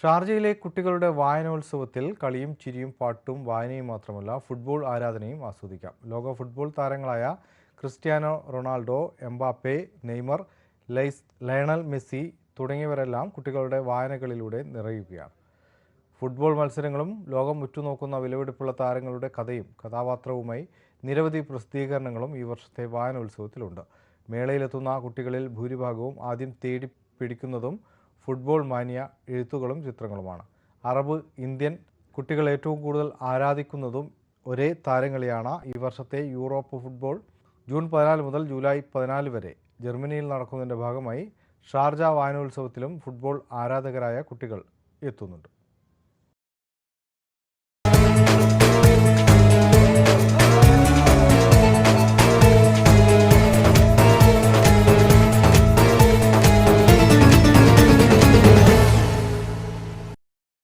ഷാർജയിലെ കുട്ടികളുടെ വായനോത്സവത്തിൽ കളിയും ചിരിയും പാട്ടും വായനയും മാത്രമല്ല ഫുട്ബോൾ ആരാധനയും ആസ്വദിക്കാം. ലോക ഫുട്ബോൾ താരങ്ങളായ ക്രിസ്ത്യാനോ റൊണാൾഡോ എംബാപ്പെ നെയ്മർ ലൈസ് ലയണൽ മെസ്സി തുടങ്ങിയവരെല്ലാം കുട്ടികളുടെ വായനകളിലൂടെ നിറയുകയാണ്. ഫുട്ബോൾ മത്സരങ്ങളും ലോകം ഉറ്റുനോക്കുന്ന വിലപിടിപ്പുള്ള താരങ്ങളുടെ കഥയും കഥാപാത്രവുമായി നിരവധി പ്രസിദ്ധീകരണങ്ങളും ഈ വർഷത്തെ വായനോത്സവത്തിലുണ്ട്. മേളയിലെത്തുന്ന കുട്ടികളിൽ ഭൂരിഭാഗവും ആദ്യം തേടി പിടിക്കുന്നതും ഫുട്ബോൾ മാനിയ എഴുത്തുകളും ചിത്രങ്ങളുമാണ്. അറബ് ഇന്ത്യൻ കുട്ടികൾ ഏറ്റവും കൂടുതൽ ആരാധിക്കുന്നതും ഒരേ താരങ്ങളെയാണ് ഈ വർഷത്തെ യൂറോപ്പ് ഫുട്ബോൾ. ജൂൺ പതിനാല് മുതൽ ജൂലൈ പതിനാല് വരെ ജർമ്മനിയിൽ നടക്കുന്നതിന്റെ ഭാഗമായി ഷാർജ വായനോത്സവത്തിലും ഫുട്ബോൾ ആരാധകരായ കുട്ടികൾ എത്തുന്നുണ്ട്.